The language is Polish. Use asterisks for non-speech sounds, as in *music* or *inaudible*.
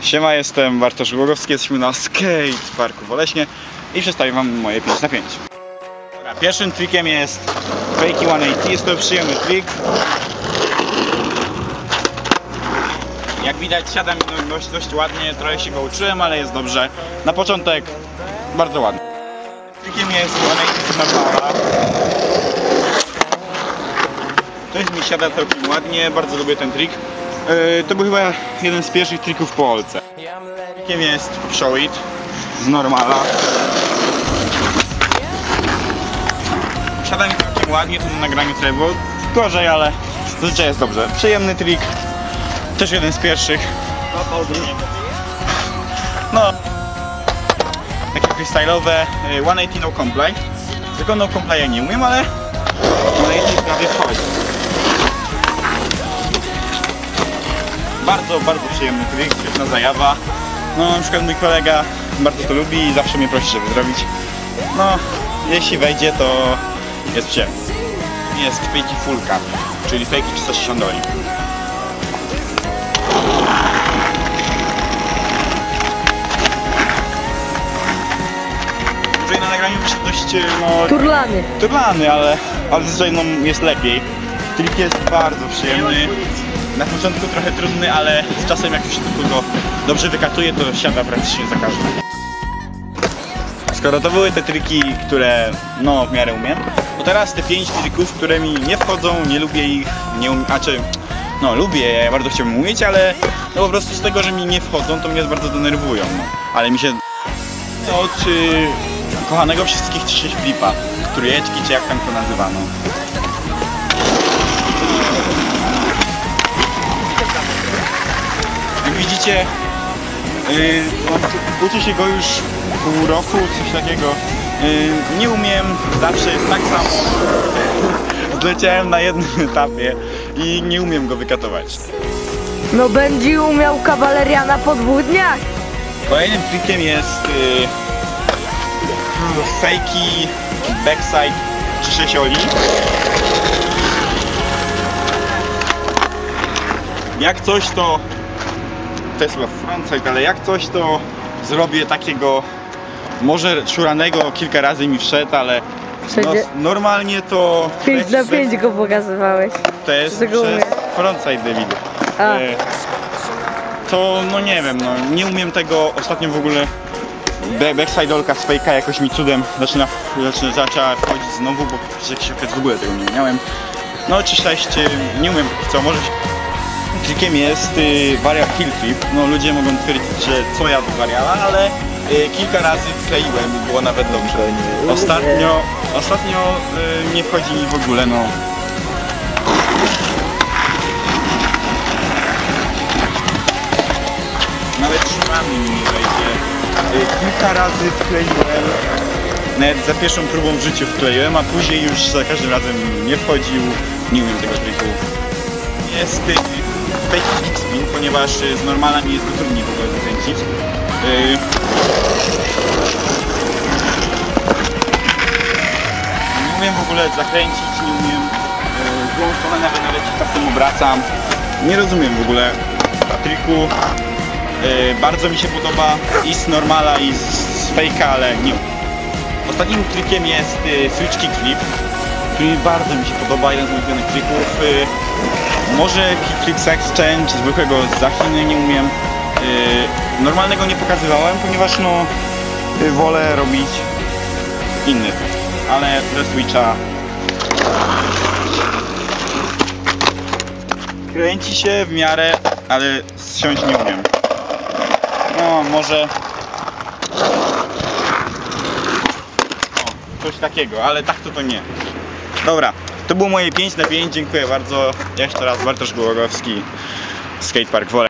Siema, jestem Bartosz Głogowski, jesteśmy na skate parku w Oleśnie i przedstawię wam moje 5 na 5. Dobra, pierwszym trickiem jest Fakey 180, jest to przyjemny trik. Jak widać siada mi dość, dość ładnie, trochę się go uczyłem, ale jest dobrze. Na początek bardzo ładny. Trikiem jest 180 normala. To jest mi siada całkiem ładnie, bardzo lubię ten trik. Yy, to był chyba jeden z pierwszych trików po Olce. Trikiem jest Show It z normala. Siada mi całkiem ładnie, tu na nagraniu trochę było gorzej, ale zazwyczaj jest dobrze. Przyjemny trik, też jeden z pierwszych. No, takie freestyle'owe, yy, 180 no comply. Tylko no comply ja nie umiem, ale 180 prawie wchodzi. Bardzo, bardzo przyjemny trik, świetna zajawa. No, na przykład mój kolega bardzo to lubi i zawsze mnie prosi, żeby zrobić. No, jeśli wejdzie, to jest przyjemnie. Jest full cap, czyli fakey 360 doli. Tutaj na nagraniu wyszedł dość, no, Turlany. turlany, ale, ale zazwyczaj no, jest lepiej. Trik jest bardzo przyjemny. Na początku trochę trudny, ale z czasem jak się tylko go dobrze wykatuje, to siada praktycznie za każdym. Skoro to były te triki, które no w miarę umiem, to teraz te pięć trików, które mi nie wchodzą, nie lubię ich, nie umiem, a czy no lubię, ja bardzo chciałbym umieć, ale no po prostu z tego, że mi nie wchodzą, to mnie bardzo denerwują, no. Ale mi się to od y, kochanego wszystkich 3 flipa, trójeczki, czy jak tam to nazywano. Widzicie, yy, uczę się go już pół roku, coś takiego. Yy, nie umiem, zawsze jest tak samo. *laughs* Zleciałem na jednym etapie i nie umiem go wykatować. No będzie umiał kawaleriana po dwóch dniach. Kolejnym trikiem jest yy, fakey backside 3 oli. Jak coś to to jest chyba frontside, ale jak coś to zrobię takiego może szuranego kilka razy mi wszedł, ale no, normalnie to 5 na 5 go pokazywałeś. to jest przez frontside David. A. E, To no nie wiem, no nie umiem tego ostatnio w ogóle Be- backside olka z fejka jakoś mi cudem zaczyna, zaczyna, zaczęła wchodzić znowu, bo przez jakiś okres w ogóle tego nie miałem. No czy 6 nie umiem co, może trikiem jest y, varial kill flip. No ludzie mogą twierdzić, że co ja do variala, ale y, kilka razy wkleiłem i było nawet dobrze. Ostatnio, ostatnio y, nie wchodzi mi w ogóle, no Nawet szumami mi nie wejdzie. Y, Kilka razy wkleiłem, nawet za pierwszą próbą w życiu wkleiłem, a później już za każdym razem nie wchodził, nie umiem tego triku. Jest fake kick spin, ponieważ y, z normalami jest go trudniej w ogóle zakręcić. Y, Nie umiem w ogóle zakręcić, nie umiem y, złą stronę nawet nalecieć, czasem obracam. Nie rozumiem w ogóle triku. Yy, bardzo mi się podoba i z normala i z, fejka, ale nie. Ostatnim trikiem jest yy, switch kick flip, który bardzo mi się podoba, jeden z moich ulubionych trików. Yy, może kick flip exchange, zwykłego z Zachiny nie umiem. Yy, normalnego nie pokazywałem, ponieważ no yy, wolę robić inny ale do switcha kręci się w miarę, ale zsiąść nie umiem. No, może. O, coś takiego, ale tak to to nie. Dobra, to było moje 5 na 5, dziękuję bardzo. Jeszcze raz Bartosz Głogowski, Skatepark Wolę.